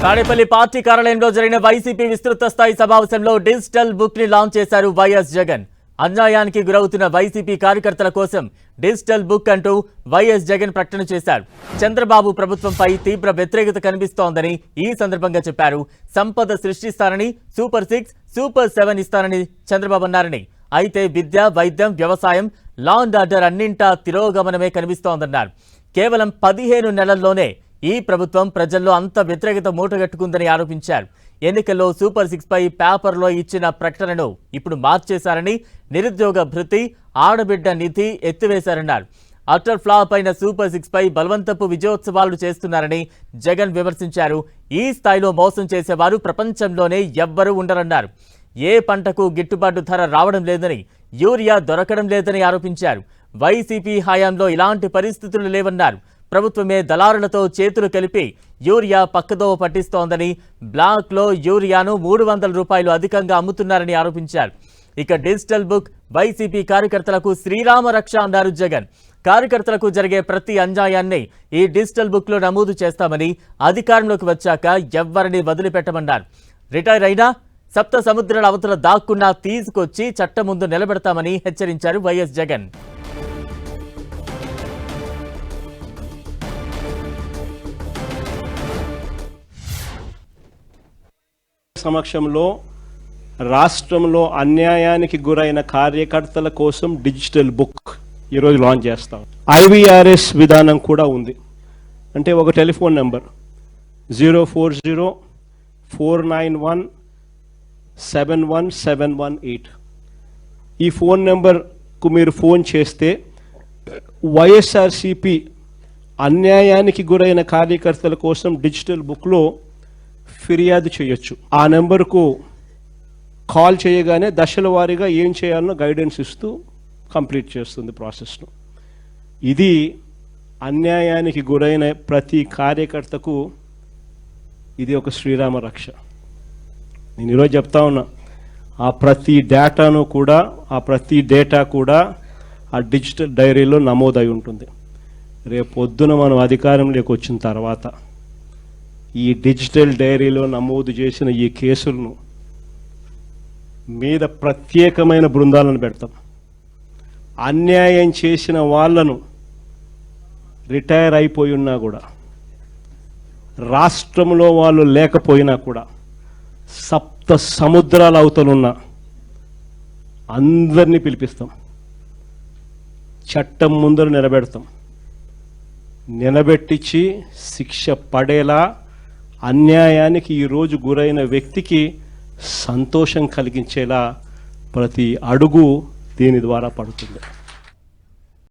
Tadepalli party కార్యాలయంలో జరిగిన YCP విస్తృత స్థాయి సమావేశంలో డిజిటల్ బుక్ని లాంచ్ చేశారు వైఎస్ జగన్. అన్యాయానికి గురవుతున్న వైసీపీ కార్యకర్తల కోసం డిజిటల్ బుక్ అంటూ వైఎస్ జగన్ ప్రకటన చేశారు. చంద్రబాబు ప్రభుత్వంపై తీవ్ర వ్యతిరేకత కనిపిస్తోందని ఈ సందర్భంగా చెప్పారు. సంపద సృష్టిస్తానని సూపర్ సిక్స్ సూపర్ సెవెన్ ఇస్తానని చంద్రబాబు అన్నారని. అయితే విద్య వైద్యం వ్యవసాయం లా అండ్ ఆర్డర్ అన్నింటా తిరోగమనమే కనిపిస్తోందన్నారు. కేవలం పదిహేను నెలల్లోనే ఈ ప్రభుత్వం ప్రజల్లో అంత వ్యతిరేకత మూటగట్టుకుందని ఆరోపించారు. ఎన్నికల్లో సూపర్ సిక్స్ పై పేపర్లో ఇచ్చిన ప్రకటనను ఇప్పుడు మార్చేశారని నిరుద్యోగ భృతి ఆడబిడ్డ నిధి ఎత్తివేశారన్నారు. అటర్ ఫ్లాప్ అయిన సూపర్ సిక్స్ పై బలవంతపు విజయోత్సవాలు చేస్తున్నారని జగన్ విమర్శించారు. ఈ స్థాయిలో మోసం చేసేవారు ప్రపంచంలోనే ఎవ్వరూ ఉండరన్నారు. ఏ పంటకు గిట్టుబాటు ధర రావడం లేదని యూరియా దొరకడం లేదని ఆరోపించారు. వైసీపీ హయాంలో ఇలాంటి పరిస్థితులు లేవన్నారు. ప్రభుత్వమే దళారులతో చేతులు కలిపి యూరియా పక్కదోవ పట్టిస్తోందని బ్లాక్లో యూరియాను మూడు వందల రూపాయలు అధికంగా అమ్ముతున్నారని ఆరోపించారు. ఇక డిజిటల్ బుక్ వైసీపీ కార్యకర్తలకు శ్రీరామ రక్ష అన్నారు జగన్. కార్యకర్తలకు జరిగే ప్రతి అన్యాయాన్ని ఈ డిజిటల్ బుక్లో నమోదు చేస్తామని అధికారంలోకి వచ్చాక ఎవ్వరిని వదిలిపెట్టమన్నారు. రిటైర్ అయినా సప్త సముద్రాల అవతల దాక్కున్నా తీసుకొచ్చి చట్టం ముందు నిలబెడతామని హెచ్చరించారు వైఎస్ జగన్. సమక్షంలో రాష్ట్రంలో అన్యాయానికి గురైన కార్యకర్తల కోసం డిజిటల్ బుక్ ఈరోజు లాంచ్ చేస్తాం. ఐవీఆర్ఎస్ విధానం కూడా ఉంది. అంటే ఒక telephone number. Zero four zero four nine one seven one seven one eight. ఈ ఫోన్ నెంబర్కు మీరు ఫోన్ చేస్తే వైఎస్ఆర్సిపి అన్యాయానికి గురైన కార్యకర్తల కోసం డిజిటల్ బుక్లో ఫిర్యాదు చేయొచ్చు. ఆ నెంబర్కు కాల్ చేయగానే దశల వారీగా ఏం చేయాలనో గైడెన్స్ ఇస్తూ కంప్లీట్ చేస్తుంది ప్రాసెస్ను. ఇది అన్యాయానికి గురైన ప్రతి కార్యకర్తకు ఇది ఒక శ్రీరామ రక్ష. నేను ఈరోజు చెప్తా ఉన్నా ఆ ప్రతి డేటాను కూడా ఆ ప్రతి డేటా కూడా ఆ డిజిటల్ డైరీలో నమోదై ఉంటుంది. రేపు పొద్దున మనం అధికారంలోకి వచ్చిన తర్వాత ఈ డిజిటల్ డైరీలో నమోదు చేసిన ఈ కేసులను మీద ప్రత్యేకమైన బృందాలను పెడతాం. అన్యాయం చేసిన వాళ్ళను రిటైర్ అయిపోయి ఉన్నా కూడా రాష్ట్రంలో వాళ్ళు లేకపోయినా కూడా సప్త సముద్రాల అవతలున్న అందరినీ పిలిపిస్తాం. చట్టం ముందర నిలబెడతాం. నిలబెట్టించి శిక్ష పడేలా అన్యాయానికి ఈరోజు గురైన వ్యక్తికి సంతోషం కలిగించేలా ప్రతి అడుగు దీని ద్వారా పడుతుంది.